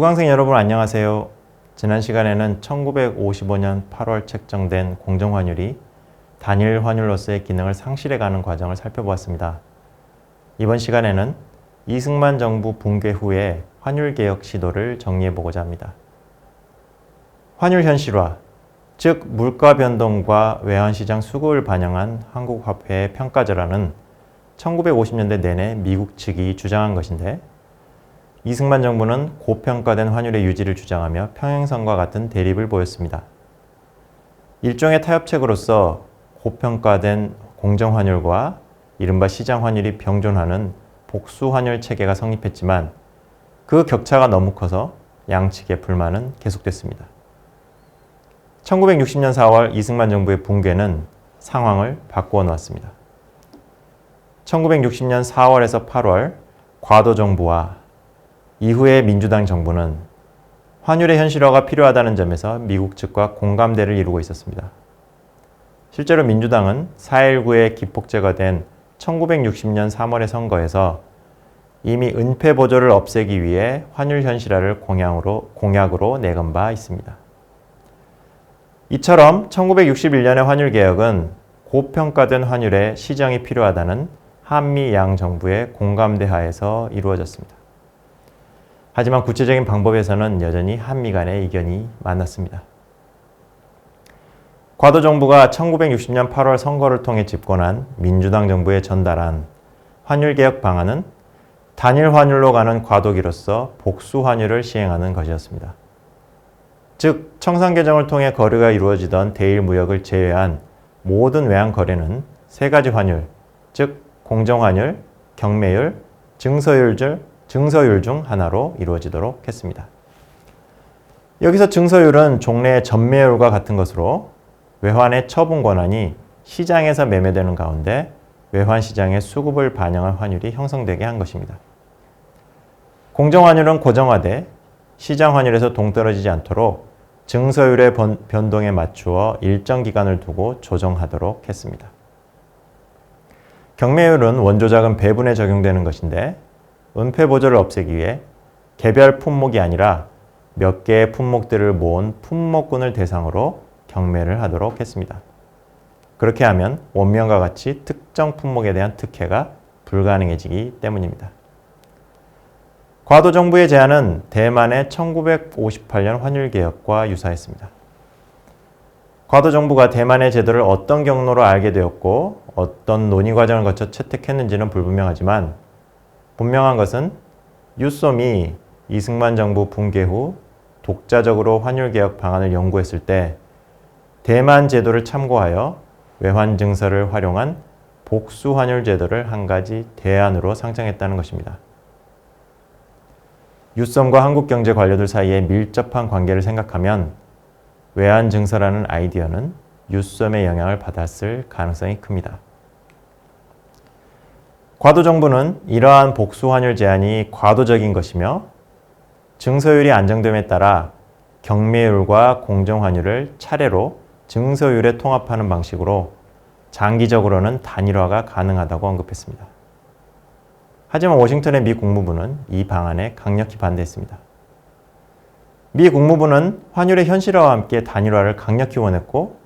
수강생 여러분 안녕하세요. 지난 시간에는 1955년 8월 책정된 공정환율이 단일 환율로서의 기능을 상실해가는 과정을 살펴보았습니다. 이번 시간에는 이승만 정부 붕괴 후의 환율 개혁 시도를 정리해 보고자 합니다. 환율 현실화, 즉 물가 변동과 외환 시장 수급을 반영한 한국 화폐의 평가절하는 1950년대 내내 미국 측이 주장한 것인데 이승만 정부는 고평가된 환율의 유지를 주장하며 평행선과 같은 대립을 보였습니다. 일종의 타협책으로서 고평가된 공정환율과 이른바 시장환율이 병존하는 복수환율 체계가 성립했지만 그 격차가 너무 커서 양측의 불만은 계속됐습니다. 1960년 4월 이승만 정부의 붕괴는 상황을 바꾸어 놓았습니다. 1960년 4월에서 8월 과도 정부와 이후의 민주당 정부는 환율의 현실화가 필요하다는 점에서 미국 측과 공감대를 이루고 있었습니다. 실제로 민주당은 4.19의 기폭제가 된 1960년 3월의 선거에서 이미 은폐 보조를 없애기 위해 환율 현실화를 공약으로, 공약으로 내건 바 있습니다. 이처럼 1961년의 환율 개혁은 고평가된 환율에 시정이 필요하다는 한미 양 정부의 공감대 하에서 이루어졌습니다. 하지만 구체적인 방법에서는 여전히 한미 간의 의견이 많았습니다. 과도 정부가 1960년 8월 선거를 통해 집권한 민주당 정부에 전달한 환율 개혁 방안은 단일 환율로 가는 과도기로서 복수 환율을 시행하는 것이었습니다. 즉 청산 개정을 통해 거래가 이루어지던 대일 무역을 제외한 모든 외환 거래는 세 가지 환율, 즉 공정 환율, 경매율, 증서율 중 증서율 중 하나로 이루어지도록 했습니다. 여기서 증서율은 종래의 전매율과 같은 것으로 외환의 처분 권한이 시장에서 매매되는 가운데 외환 시장의 수급을 반영한 환율이 형성되게 한 것입니다. 공정환율은 고정화돼 시장 환율에서 동떨어지지 않도록 증서율의 변동에 맞추어 일정 기간을 두고 조정하도록 했습니다. 경매율은 원조자금 배분에 적용되는 것인데 은폐 보조를 없애기 위해 개별 품목이 아니라 몇 개의 품목들을 모은 품목군을 대상으로 경매를 하도록 했습니다. 그렇게 하면 원명과 같이 특정 품목에 대한 특혜가 불가능해지기 때문입니다. 과도 정부의 제안은 대만의 1958년 환율 개혁과 유사했습니다. 과도 정부가 대만의 제도를 어떤 경로로 알게 되었고 어떤 논의 과정을 거쳐 채택했는지는 불분명하지만 분명한 것은 유솜이 이승만 정부 붕괴 후 독자적으로 환율 개혁 방안을 연구했을 때 대만 제도를 참고하여 외환 증서를 활용한 복수 환율 제도를 한 가지 대안으로 상정했다는 것입니다. 유썸과 한국 경제 관료들 사이에 밀접한 관계를 생각하면 외환 증서라는 아이디어는 유썸의 영향을 받았을 가능성이 큽니다. 과도 정부는 이러한 복수 환율 제한이 과도적인 것이며 증서율이 안정됨에 따라 경매율과 공정환율을 차례로 증서율에 통합하는 방식으로 장기적으로는 단일화가 가능하다고 언급했습니다. 하지만 워싱턴의 미 국무부는 이 방안에 강력히 반대했습니다. 미 국무부는 환율의 현실화와 함께 단일화를 강력히 원했고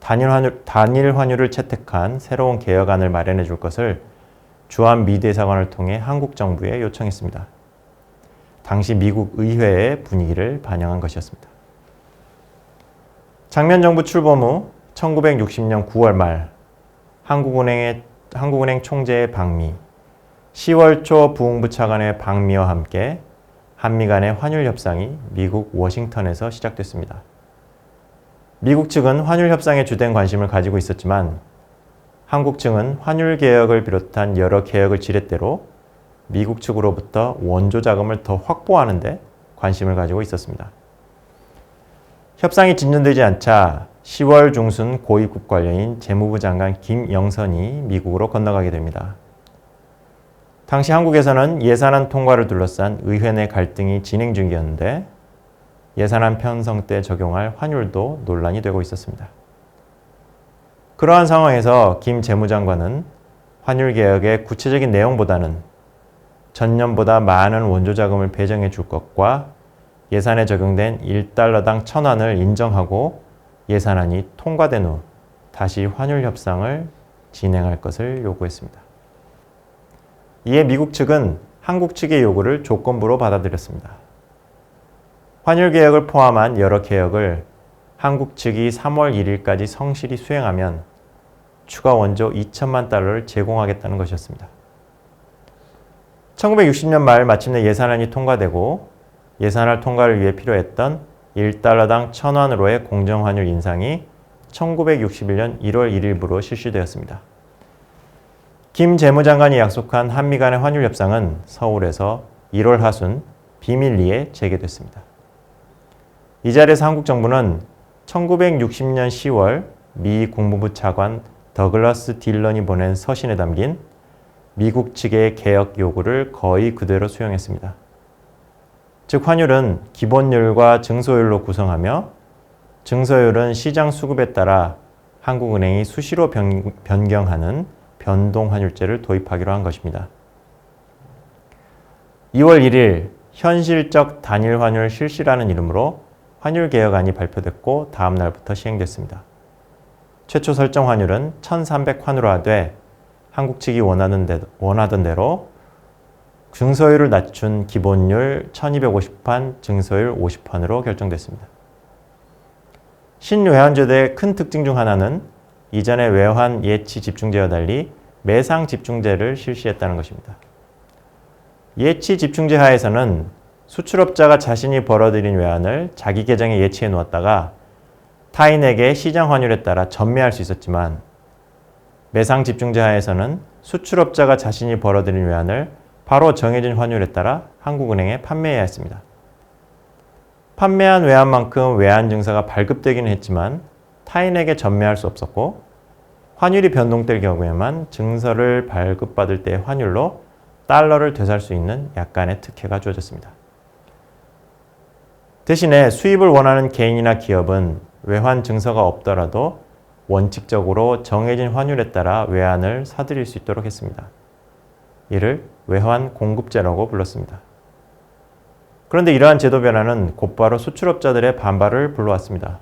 단일 환율, 단일 환율을 채택한 새로운 개혁안을 마련해 줄 것을 주한 미 대사관을 통해 한국 정부에 요청했습니다. 당시 미국 의회의 분위기를 반영한 것이었습니다. 장면 정부 출범 후 1960년 9월 말 한국은행의 한국은행 총재의 방미, 10월 초 부흥부 차관의 방미와 함께 한미 간의 환율 협상이 미국 워싱턴에서 시작됐습니다. 미국 측은 환율 협상에 주된 관심을 가지고 있었지만 한국 측은 환율 개혁을 비롯한 여러 개혁을 지렛대로 미국 측으로부터 원조 자금을 더 확보하는 데 관심을 가지고 있었습니다. 협상이 진전되지 않자 10월 중순 고위급 관련인 재무부 장관 김영선이 미국으로 건너가게 됩니다. 당시 한국에서는 예산안 통과를 둘러싼 의회 내 갈등이 진행 중이었는데 예산안 편성 때 적용할 환율도 논란이 되고 있었습니다. 그러한 상황에서 김 재무장관은 환율 개혁의 구체적인 내용보다는 전년보다 많은 원조 자금을 배정해 줄 것과 예산에 적용된 1달러당 1000원을 인정하고 예산안이 통과된 후 다시 환율 협상을 진행할 것을 요구했습니다. 이에 미국 측은 한국 측의 요구를 조건부로 받아들였습니다. 환율 개혁을 포함한 여러 개혁을 한국 측이 3월 1일까지 성실히 수행하면 추가 원조 2천만 달러를 제공하겠다는 것이었습니다. 1960년 말 마침내 예산안이 통과되고 예산안 통과를 위해 필요했던 1달러당 1,000원으로의 공정환율 인상이 1961년 1월 1일부로 실시되었습니다. 김 재무장관이 약속한 한미 간의 환율 협상은 서울에서 1월 하순 비밀리에 재개됐습니다. 이 자리에서 한국 정부는 1960년 10월 미 국무부 차관 더글라스 딜런이 보낸 서신에 담긴 미국 측의 개혁 요구를 거의 그대로 수용했습니다. 즉 환율은 기본율과 증소율로 구성하며 증서율은 시장 수급에 따라 한국은행이 수시로 변경하는 변동환율제를 도입하기로 한 것입니다. 2월 1일 현실적 단일 환율 실시라는 이름으로 환율 개혁안이 발표됐고 다음 날부터 시행됐습니다. 최초 설정 환율은 1,300환으로 하되 한국 측이 원하는 대, 원하던 대로 증서율을 낮춘 기본율 1250판, 증서율 50판으로 결정됐습니다. 신외환제도의 큰 특징 중 하나는 이전의 외환 예치 집중제와 달리 매상 집중제를 실시했다는 것입니다. 예치 집중제 하에서는 수출업자가 자신이 벌어들인 외환을 자기 계정에 예치해 놓았다가 타인에게 시장 환율에 따라 전매할 수 있었지만 매상 집중제 하에서는 수출업자가 자신이 벌어들인 외환을 바로 정해진 환율에 따라 한국은행에 판매해야 했습니다. 판매한 외환만큼 외환 증서가 발급되기는 했지만 타인에게 전매할 수 없었고 환율이 변동될 경우에만 증서를 발급받을 때의 환율로 달러를 되살 수 있는 약간의 특혜가 주어졌습니다. 대신에 수입을 원하는 개인이나 기업은 외환 증서가 없더라도 원칙적으로 정해진 환율에 따라 외환을 사들일 수 있도록 했습니다. 이를 외환 공급제라고 불렀습니다. 그런데 이러한 제도 변화는 곧바로 수출업자들의 반발을 불러왔습니다.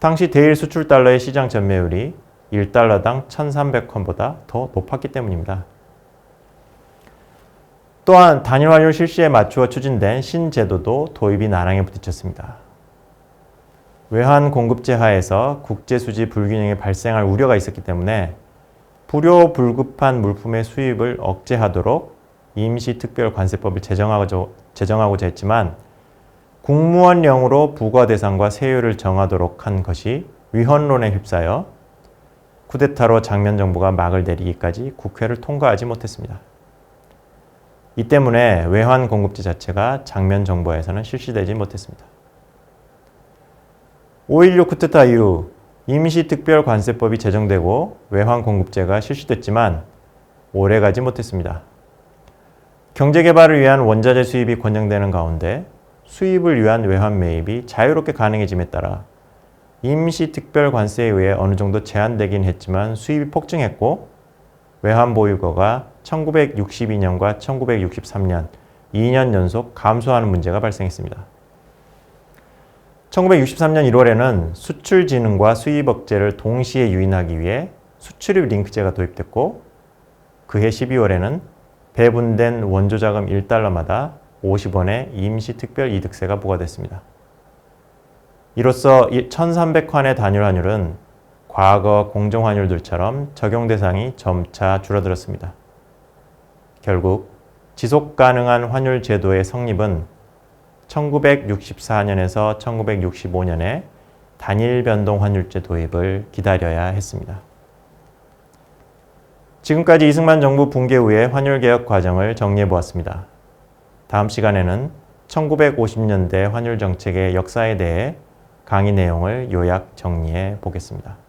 당시 대일 수출 달러의 시장 전매율이 1달러당 1,300원보다 더 높았기 때문입니다. 또한 단일 환율 실시에 맞추어 추진된 신제도도 도입이 나랑에 부딪혔습니다. 외환 공급제 하에서 국제 수지 불균형이 발생할 우려가 있었기 때문에 불효 불급한 물품의 수입을 억제하도록 임시 특별 관세법을 제정하고자, 제정하고자 했지만 국무원령으로 부과 대상과 세율을 정하도록 한 것이 위헌론에 휩싸여 쿠데타로 장면 정부가 막을 내리기까지 국회를 통과하지 못했습니다. 이 때문에 외환 공급제 자체가 장면 정부에서는 실시되지 못했습니다. 5.16 쿠데타 이후 임시특별관세법이 제정되고 외환 공급제가 실시됐지만 오래가지 못했습니다. 경제개발을 위한 원자재 수입이 권장되는 가운데 수입을 위한 외환 매입이 자유롭게 가능해짐에 따라 임시특별관세에 의해 어느 정도 제한되긴 했지만 수입이 폭증했고 외환 보유고가 1962년과 1963년 2년 연속 감소하는 문제가 발생했습니다. 1963년 1월에는 수출 진흥과 수입 억제를 동시에 유인하기 위해 수출입 링크제가 도입됐고 그해 12월에는 배분된 원조 자금 1달러마다 50원의 임시 특별 이득세가 부과됐습니다. 이로써 1300환의 단일 환율은 과거 공정 환율들처럼 적용 대상이 점차 줄어들었습니다. 결국 지속 가능한 환율 제도의 성립은 1964년에서 1965년에 단일 변동 환율제 도입을 기다려야 했습니다. 지금까지 이승만 정부 붕괴 후의 환율 개혁 과정을 정리해 보았습니다. 다음 시간에는 1950년대 환율 정책의 역사에 대해 강의 내용을 요약 정리해 보겠습니다.